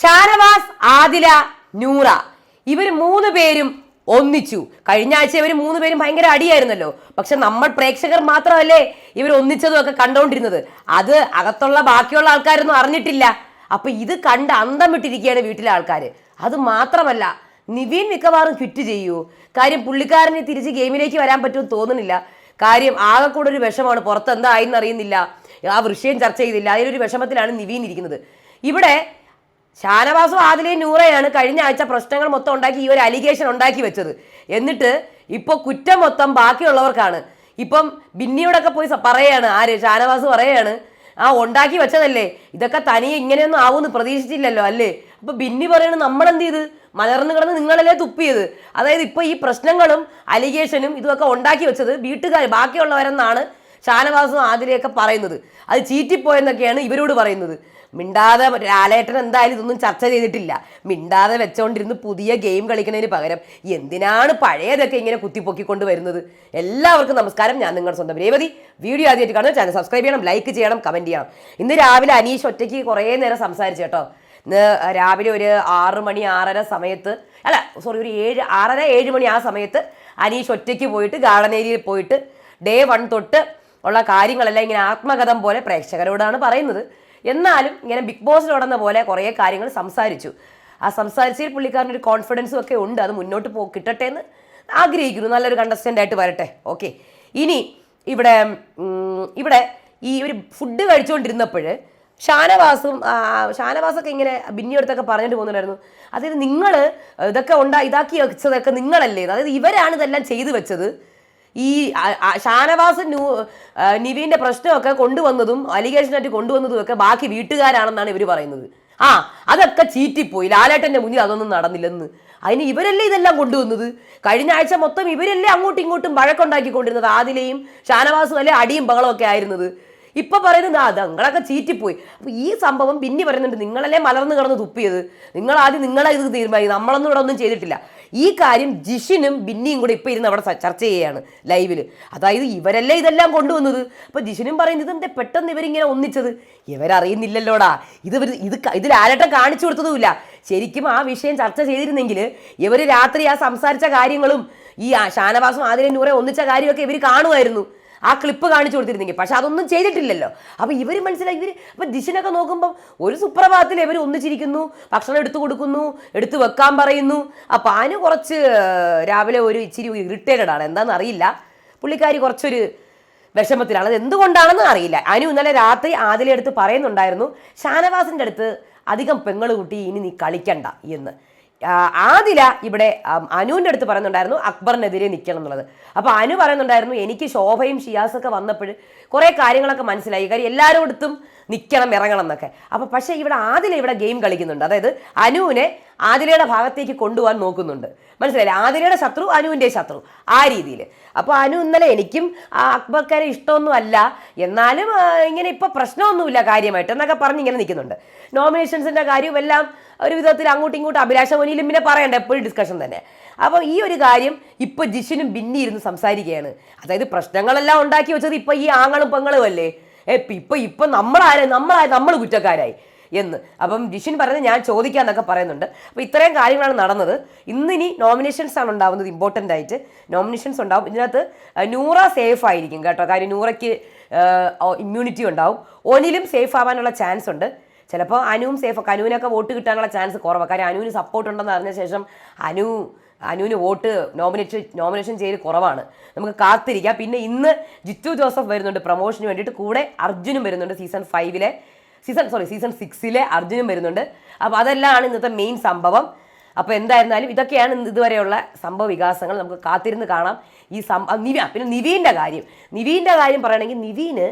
ഷാനവാസ് ആദില നൂറ. ഇവർ മൂന്ന് പേരും ഒന്നിച്ചു. കഴിഞ്ഞ ആഴ്ച ഇവർ മൂന്ന് പേരും ഭയങ്കര അടിയായിരുന്നല്ലോ. പക്ഷെ നമ്മൾ പ്രേക്ഷകർ മാത്രമല്ലേ ഇവർ ഒന്നിച്ചതും ഒക്കെ കണ്ടോണ്ടിരുന്നത്. അത് അകത്തുള്ള ബാക്കിയുള്ള ആൾക്കാരൊന്നും അറിഞ്ഞിട്ടില്ല. അപ്പൊ ഇത് കണ്ട് അന്തം വിട്ടിരിക്കുകയാണ് വീട്ടിലെ ആൾക്കാർ അത് മാത്രമല്ല നിവീൻ മിക്കവാറും ക്വിറ്റ് ചെയ്യൂ. കാര്യം പുള്ളിക്കാരന് തിരിച്ച് ഗെയിമിലേക്ക് വരാൻ പറ്റുമെന്ന് തോന്നുന്നില്ല. കാര്യം ആകെ കൂടെ ഒരു വിഷമാണ് പുറത്ത് എന്തായെന്ന് അറിയുന്നില്ല. ആ വൃഷയം ചർച്ച ചെയ്തില്ല. അതിലൊരു വിഷമത്തിലാണ് നിവീൻ ഇരിക്കുന്നത്. ഇവിടെ ഷാനവാസും ആദിലയും നൂറയാണ് കഴിഞ്ഞ ആഴ്ച പ്രശ്നങ്ങൾ മൊത്തം ഉണ്ടാക്കി ഈ ഒരു അലിഗേഷൻ ഉണ്ടാക്കി വെച്ചത്. എന്നിട്ട് ഇപ്പോൾ കുറ്റം മൊത്തം ബാക്കിയുള്ളവർക്കാണ്. ഇപ്പം ബിന്നിയോടൊക്കെ പോയി പറയുകയാണ് ആര്? ഷാനവാസ് പറയാണ് ആ ഉണ്ടാക്കി വെച്ചതല്ലേ? ഇതൊക്കെ തനിയെ ഇങ്ങനെയൊന്നും ആവുമെന്ന് പ്രതീക്ഷിച്ചില്ലല്ലോ അല്ലേ? അപ്പൊ ബിന്നി പറയണ നമ്മളെന്ത് ചെയ്ത് മലർന്നു കിടന്ന് നിങ്ങളല്ലേ തുപ്പിയത്? അതായത് ഇപ്പൊ ഈ പ്രശ്നങ്ങളും അലിഗേഷനും ഇതൊക്കെ ഉണ്ടാക്കി വെച്ചത് വീട്ടുകാർ ബാക്കിയുള്ളവരെന്നാണ് ഷാനവാസും ആദിലയൊക്കെ പറയുന്നത്. അത് ചീറ്റിപ്പോയെന്നൊക്കെയാണ് ഇവരോട് പറയുന്നത്. മിണ്ടാതെ ലാലേട്ടൻ എന്തായാലും ഇതൊന്നും ചർച്ച ചെയ്തിട്ടില്ല. മിണ്ടാതെ വെച്ചോണ്ടിരുന്ന് പുതിയ ഗെയിം കളിക്കുന്നതിന് പകരം എന്തിനാണ് പഴയതൊക്കെ ഇങ്ങനെ കുത്തിപ്പൊക്കിക്കൊണ്ട് വരുന്നത്? എല്ലാവർക്കും നമസ്കാരം. ഞാൻ നിങ്ങളുടെ സ്വന്തം രേവതി. വീഡിയോ ആദ്യമായിട്ട് കാണുന്ന ചാനൽ സബ്സ്ക്രൈബ് ചെയ്യണം ലൈക്ക് ചെയ്യണം കമന്റ് ചെയ്യണം. ഇന്ന് രാവിലെ അനീഷ് ഒറ്റയ്ക്ക് കുറേ നേരം സംസാരിച്ചു കേട്ടോ. ഇന്ന് രാവിലെ ഒരു ആറ് മണി ആറര സമയത്ത് അല്ല സോറി ഒരു ഏഴ് ആറര ഏഴ് മണി ആ സമയത്ത് അനീഷ് ഒറ്റയ്ക്ക് പോയിട്ട് ഗാർഡൻ ഏരിയയിൽ പോയിട്ട് ഡേ വൺ തൊട്ട് ഉള്ള കാര്യങ്ങളെല്ലാം ഇങ്ങനെ ആത്മകഥം പോലെ പ്രേക്ഷകരോടാണ് പറയുന്നത്. എന്നാലും ഇങ്ങനെ ബിഗ് ബോസ് നടന്ന പോലെ കുറേ കാര്യങ്ങൾ സംസാരിച്ചു. ആ സംസാരിച്ചതിൽ പുള്ളിക്കാരന്റെ ഒരു കോൺഫിഡൻസും ഒക്കെ ഉണ്ട്. അത് മുന്നോട്ട് പോ കിട്ടട്ടെ എന്ന് ആഗ്രഹിക്കുന്നു. നല്ലൊരു കണ്ടസ്റ്റന്റ് ആയിട്ട് വരട്ടെ. ഓക്കെ ഇനി ഇവിടെ ഇവിടെ ഈ ഒരു ഫുഡ് കഴിച്ചുകൊണ്ടിരുന്നപ്പോൾ ഷാനവാസും ഷാനവാസൊക്കെ ഇങ്ങനെ ബിന്നിയടുത്തൊക്കെ പറഞ്ഞിട്ട് പോകുന്നുണ്ടായിരുന്നു. അതായത് നിങ്ങൾ ഇതൊക്കെ ഉണ്ടാ ഇതാക്കി വെച്ചതൊക്കെ നിങ്ങളല്ലേ? അതായത് ഇവരാണ് ഇതെല്ലാം ചെയ്തു വെച്ചത്. ഈ ഷാനവാസ് ന്യൂ നിവിന്റെ പ്രശ്നമൊക്കെ കൊണ്ടുവന്നതും അലിഗേഷനായിട്ട് കൊണ്ടുവന്നതും ഒക്കെ ബാക്കി വീട്ടുകാരാണെന്നാണ് ഇവർ പറയുന്നത്. ആ അതൊക്കെ ചീറ്റിപ്പോയി. ലാലേട്ടന്റെ മുന്നിൽ അതൊന്നും നടന്നില്ലെന്ന്. അതിന് ഇവരല്ലേ ഇതെല്ലാം കൊണ്ടുവന്നത്? കഴിഞ്ഞ ആഴ്ച മൊത്തം ഇവരല്ലേ അങ്ങോട്ടും ഇങ്ങോട്ടും വഴക്കുണ്ടാക്കിക്കൊണ്ടിരുന്നത്? ആദിലെയും ഷാനവാസും അല്ലേ അടിയും ബഹളമൊക്കെ ആയിരുന്നത്? ഇപ്പൊ പറയുന്നത് ആ നിങ്ങളൊക്കെ ചീറ്റിപ്പോയി. അപ്പൊ ഈ സംഭവം പിന്നെ പറയുന്നുണ്ട് നിങ്ങളല്ലേ മലർന്നു കിടന്ന് തുപ്പിയത്? നിങ്ങൾ ആദ്യം നിങ്ങളെ ഇത് തീരുമാനിക്കും നമ്മളൊന്നും ഇവിടെ ഒന്നും ചെയ്തിട്ടില്ല. ഈ കാര്യം ജിഷിനും ബിന്നിയും കൂടെ ഇപ്പോൾ ഇരുന്ന് അവിടെ ചർച്ച ചെയ്യുകയാണ് ലൈവിൽ അതായത് ഇവരല്ലേ ഇതെല്ലാം കൊണ്ടുവന്നത്? അപ്പോൾ ജിഷിനും പറയുന്നത് ഇതെന്താ പെട്ടെന്ന് ഇവരിങ്ങനെ ഒന്നിച്ചത്? ഇവരറിയുന്നില്ലല്ലോടാ. ഇത് ഇത് ഇതിൽ ഇത് കാണിച്ചു കൊടുത്തതുമില്ല. ശരിക്കും ആ വിഷയം ചർച്ച ചെയ്തിരുന്നെങ്കിൽ ഇവർ രാത്രി ആ സംസാരിച്ച കാര്യങ്ങളും ഈ ഷാനവാസും നൂറെ ഒന്നിച്ച കാര്യമൊക്കെ ഇവർ കാണുമായിരുന്നു. ആ ക്ലിപ്പ് കാണിച്ചു കൊടുത്തിരുന്നെങ്കിൽ. പക്ഷെ അതൊന്നും ചെയ്തിട്ടില്ലല്ലോ. അപ്പൊ ഇവർ മനസ്സിലായി ഇവർ അപ്പൊ ദിശനൊക്കെ നോക്കുമ്പോൾ ഒരു സുപ്രഭാതത്തിൽ ഇവർ ഒന്നിച്ചിരിക്കുന്നു ഭക്ഷണം എടുത്തു കൊടുക്കുന്നു എടുത്തു വെക്കാൻ പറയുന്നു. അപ്പൊ ആന് കുറച്ച് രാവിലെ ഒരു ഇച്ചിരി ഇറിറ്റേറ്റഡ് ആണ്. എന്താണെന്ന് അറിയില്ല. പുള്ളിക്കാരി കുറച്ചൊരു വിഷമത്തിലാണ്. അത് എന്തുകൊണ്ടാണെന്ന് അറിയില്ല. അനു ഇന്നലെ രാത്രി ആദിലെ അടുത്ത് പറയുന്നുണ്ടായിരുന്നു ഷാനവാസിന്റെ അടുത്ത് അധികം പെങ്ങൾ കൂട്ടി ഇനി നീ കളിക്കണ്ട എന്ന്. ആദില ഇവിടെ അനുവിന്റെ അടുത്ത് പറയുന്നുണ്ടായിരുന്നു അക്ബറിനെതിരെ നിൽക്കണം എന്നുള്ളത്. അപ്പോൾ അനു പറയുന്നുണ്ടായിരുന്നു എനിക്ക് ശോഭയും ഷിയാസൊക്കെ വന്നപ്പോൾ കുറേ കാര്യങ്ങളൊക്കെ മനസ്സിലായി. കാര്യം എല്ലാവരോടത്തും നിൽക്കണം ഇറങ്ങണം എന്നൊക്കെ. അപ്പോൾ പക്ഷേ ഇവിടെ ആദില ഇവിടെ ഗെയിം കളിക്കുന്നുണ്ട്. അതായത് അനുവിനെ ആദിലയുടെ ഭാഗത്തേക്ക് കൊണ്ടുപോകാൻ നോക്കുന്നുണ്ട്. മനസ്സിലായില്ലേ? ആതിരയുടെ ശത്രു അനുവിന്റെ ശത്രു. ആ രീതിയിൽ അപ്പോൾ അനു ഇന്നലെ എനിക്കും അക്ബർക്കാരെ ഇഷ്ടമൊന്നും അല്ല എന്നാലും ഇങ്ങനെ ഇപ്പം പ്രശ്നമൊന്നുമില്ല കാര്യമായിട്ട് എന്നൊക്കെ പറഞ്ഞ് ഇങ്ങനെ നിൽക്കുന്നുണ്ട്. നോമിനേഷൻസിന്റെ കാര്യവും എല്ലാം ഒരു വിധത്തിൽ അങ്ങോട്ടും ഇങ്ങോട്ടും അഭിലാഷ മോനിയിലും പിന്നെ പറയണ്ട എപ്പോഴും ഡിസ്കഷൻ തന്നെ. അപ്പോൾ ഈ ഒരു കാര്യം ഇപ്പോൾ ജിഷിനും ബിന്നി ഇരുന്ന് സംസാരിക്കുകയാണ്. അതായത് പ്രശ്നങ്ങളെല്ലാം ഉണ്ടാക്കി വെച്ചത് ഇപ്പോൾ ഈ ആങ്ങളും പെങ്ങളും അല്ലേ ഏ, ഇപ്പം ഇപ്പൊ നമ്മളാരെ? നമ്മളായി നമ്മൾ കുറ്റക്കാരായി. എന്ന്. അപ്പം ജിഷിൻ പറയുന്നത് ഞാൻ ചോദിക്കാന്നൊക്കെ പറയുന്നുണ്ട്. അപ്പോൾ ഇത്രയും കാര്യങ്ങളാണ് നടന്നത്. ഇന്നിനി നോമിനേഷൻസ് ആണ് ഉണ്ടാവുന്നത് ഇമ്പോർട്ടന്റ് ആയിട്ട്. നോമിനേഷൻസ് ഉണ്ടാവും. ഇതിനകത്ത് നൂറ സേഫ് ആയിരിക്കും കേട്ടോ. കാര്യം നൂറയ്ക്ക് ഇമ്മ്യൂണിറ്റി ഉണ്ടാവും. ഒനിലും സേഫ് ആവാനുള്ള ചാൻസ് ഉണ്ട്. ചിലപ്പോൾ അനുവും സേഫ് അനുവിനൊക്കെ വോട്ട് കിട്ടാനുള്ള ചാൻസ് കുറവാണ് കാര്യം അനുവിന് സപ്പോർട്ട് ഉണ്ടെന്ന് അറിഞ്ഞ ശേഷം അനു അനുവിന് വോട്ട് നോമിനേഷൻ നോമിനേഷൻ ചെയ്ത് കുറവാണ്. നമുക്ക് കാത്തിരിക്കാം. പിന്നെ ഇന്ന് ജിത്തു ജോസഫ് വരുന്നുണ്ട് പ്രൊമോഷന് വേണ്ടിയിട്ട്. കൂടെ അർജുനും വരുന്നുണ്ട് സീസൺ ഫൈവിലെ സീസൺ സോറി സീസൺ സിക്സിലെ അർജുനും വരുന്നുണ്ട്. അപ്പോൾ അതെല്ലാമാണ് ഇന്നത്തെ മെയിൻ സംഭവം. അപ്പോൾ എന്തായിരുന്നാലും ഇതൊക്കെയാണ് ഇതുവരെയുള്ള സംഭവ വികാസങ്ങൾ. നമുക്ക് കാത്തിരുന്ന് കാണാം. ഈ സം നിവ പിന്നെ നിവീന്റെ കാര്യം. നിവീന്റെ കാര്യം പറയുകയാണെങ്കിൽ നിവീന്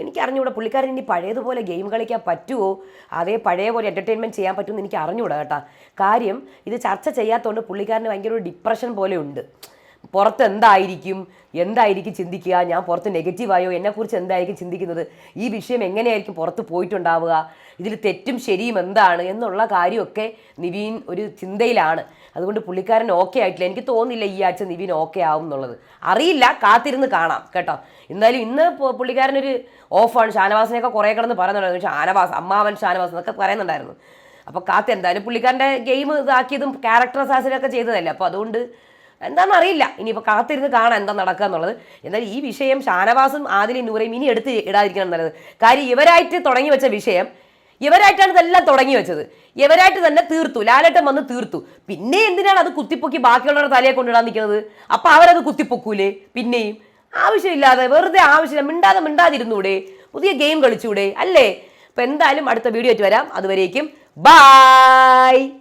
എനിക്ക് അറിഞ്ഞുകൂടാ പുള്ളിക്കാരൻ ഇനി പഴയതുപോലെ ഗെയിം കളിക്കാൻ പറ്റുമോ അതേ പഴയ പോലെ എന്റർടൈൻമെന്റ് ചെയ്യാൻ പറ്റുമെന്ന് എനിക്ക് അറിഞ്ഞുകൂടാ കേട്ടോ. കാര്യം ഇത് ചർച്ച ചെയ്യാത്തതുകൊണ്ട് പുള്ളിക്കാരന് ഭയങ്കര ഒരു ഡിപ്രഷൻ പോലെ ഉണ്ട്. പുറത്ത് എന്തായിരിക്കും എന്തായിരിക്കും ചിന്തിക്കുക? ഞാൻ പുറത്ത് നെഗറ്റീവായോ എന്നെക്കുറിച്ച് എന്തായിരിക്കും ചിന്തിക്കുന്നത്? ഈ വിഷയം എങ്ങനെയായിരിക്കും പുറത്ത് പോയിട്ടുണ്ടാവുക? ഇതിൽ തെറ്റും ശരിയും എന്താണ്? എന്നുള്ള കാര്യമൊക്കെ നിവീൻ ഒരു ചിന്തയിലാണ്. അതുകൊണ്ട് പുള്ളിക്കാരൻ ഓക്കെ ആയിട്ടില്ല. എനിക്ക് തോന്നുന്നില്ല ഈ ആഴ്ച നിവീൻ ഓക്കെ ആവും എന്നുള്ളത്. അറിയില്ല. കാത്തിരുന്ന് കാണാം കേട്ടോ. എന്നാലും ഇന്ന് പുള്ളിക്കാരനൊരു ഓഫാണ് ഷാനവാസിനെയൊക്കെ കുറേ കിടന്ന് പറയുന്നുണ്ടായിരുന്നു. ഷാനവാസ് അമ്മാവൻ ഷാനവാസ് എന്നൊക്കെ പറയുന്നുണ്ടായിരുന്നു. അപ്പോൾ കാത്ത് എന്തായാലും പുള്ളിക്കാരന്റെ ഗെയിം ഇതാക്കിയതും ക്യാരക്ടർ അസാസിനൊക്കെ ചെയ്തതല്ലേ? അപ്പോൾ അതുകൊണ്ട് എന്താണെന്ന് അറിയില്ല ഇനിയിപ്പോൾ കാത്തിരുന്ന് കാണാൻ എന്താ നടക്കുക എന്നുള്ളത്. എന്നാൽ ഈ വിഷയം ഷാനവാസും ആദിലും നൂറയും ഇനി എടുത്ത് ഇടാതിരിക്കണം നല്ലത് കാര്യം ഇവരായിട്ട് തുടങ്ങി വെച്ച വിഷയം ഇവരായിട്ടാണ് ഇതെല്ലാം തുടങ്ങി വെച്ചത്. ഇവരായിട്ട് തന്നെ തീർത്തു ലാലേട്ടൻ വന്ന് തീർത്തു. പിന്നെ എന്തിനാണ് അത് കുത്തിപ്പൊക്കി ബാക്കിയുള്ളവരുടെ തലയെ കൊണ്ടിടാൻ നിൽക്കുന്നത്? അപ്പം അവരത് കുത്തിപ്പൊക്കൂലേ? പിന്നെയും ആവശ്യമില്ലാതെ വെറുതെ ആവശ്യമില്ല മിണ്ടാതെ മിണ്ടാതിരുന്നൂടെ? പുതിയ ഗെയിം കളിച്ചൂടെ? അല്ലേ? അപ്പം എന്തായാലും അടുത്ത വീഡിയോ ആയിട്ട് വരാം. അതുവരേക്കും ബായ്!